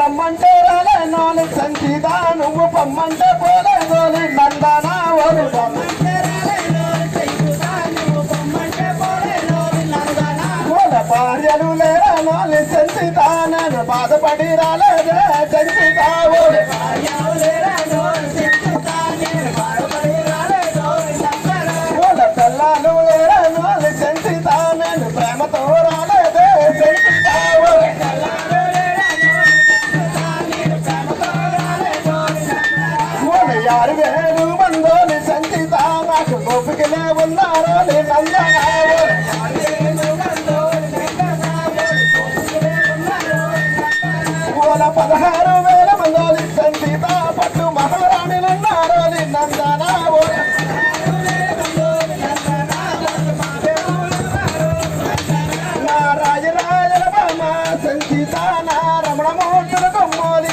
రమ్మంటే రాలే నోని సంచిదా నువ్వు పొమ్మంటే పోలే నోని నందనా ఓరు భార్యలు లేరా నోని సంచితా నేను బాధపడి రాలేదే సంచితా ఓరు ఉందో నీ సంచిత నాకు ఉన్నారో నీ నందనావు పదహారు వేల మందో నీ సంచిత పట్టు మహారాణులున్నారో నీ నందనావు సంచిత నా రమణమూర్తుల కొమ్మోని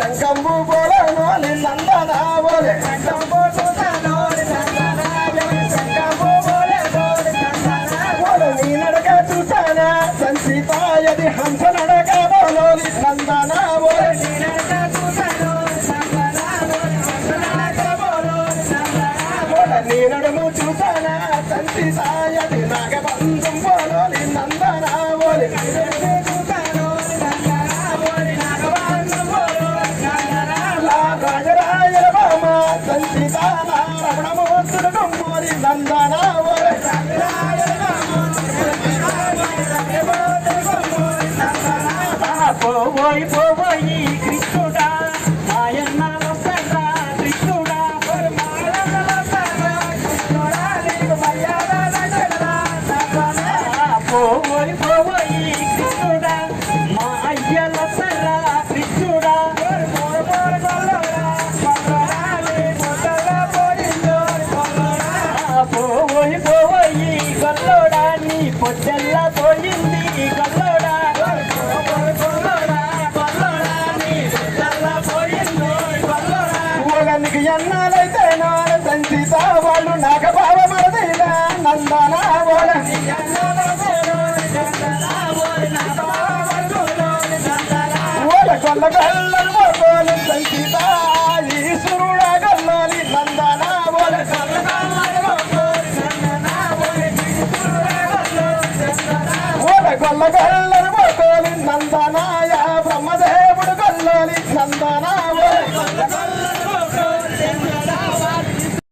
Jangan move. నాలైతే నాల సంచిత వాళ్ళు నాక బావ మరదిలా నందన ఓల కొల్ల గల్లలు మోకోలు సంచిత ఈశ్వరుడ గల్లాలి నందన ఓల కొల్ల కొల్ల నందనాయ బ్రహ్మదేవుడు కల్లాలి నందనా